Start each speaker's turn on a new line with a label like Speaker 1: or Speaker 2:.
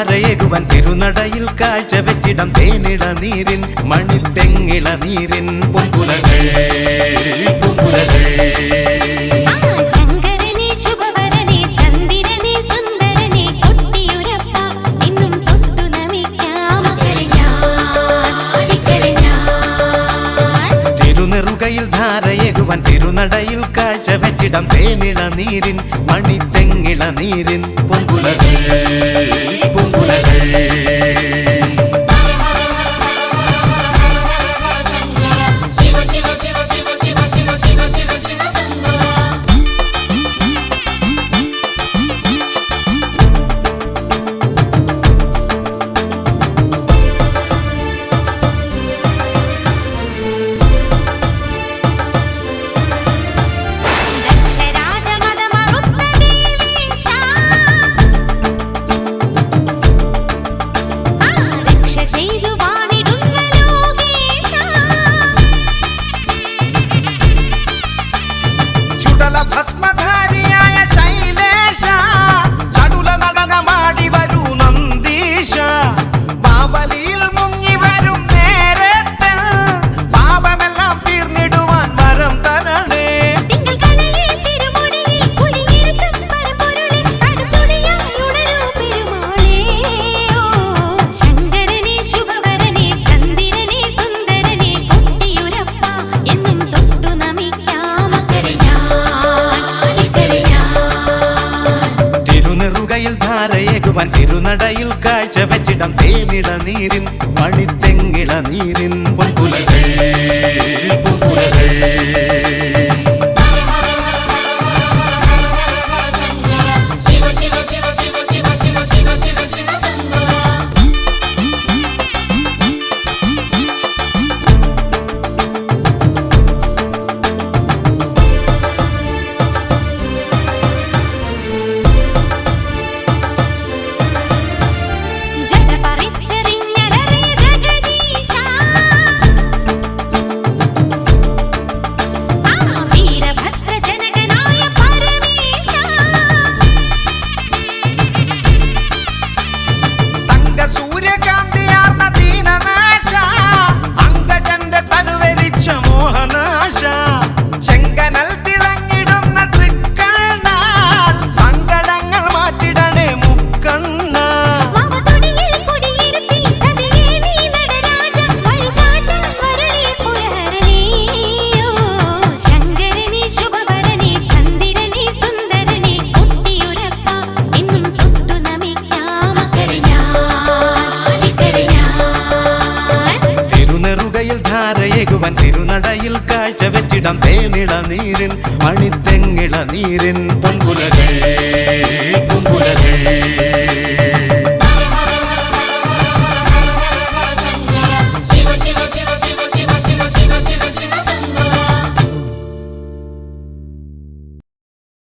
Speaker 1: താരയകുവൻ തിരുനടയിൽ കാഴ്ച വെച്ചിടം തേനിള നീരിൻ മണിത്തെങ്ങിള നീരിൻ പൊൻപുലകൾ അവൻ തിരുനടയിൽ കാഴ്ച വെച്ചിടം തേനിള നീരിൻ മണിത്തെങ്ങിള നീരിൻ. പൊങ്കുലകൾ പൊങ്കുലകൾ मंडल भस्मधारी आया शैलेशा। കൈയിൽ ധാരയേകുവാൻ തിരുനടയിൽ കാഴ്ച വെച്ചിടം തേനിട നീരിൻ മണിത്തെങ്കിള നീരിൻ. പൊൻപുലകൾ പൊൻപുലകൾ. மணியார ஏகுவன் திருநடையில் காழ்ச்ச வெச்சிடம் தேனிள நீரின் மணித்தெங்கிள நீரின். பொங்குலகள் பொங்குலகள்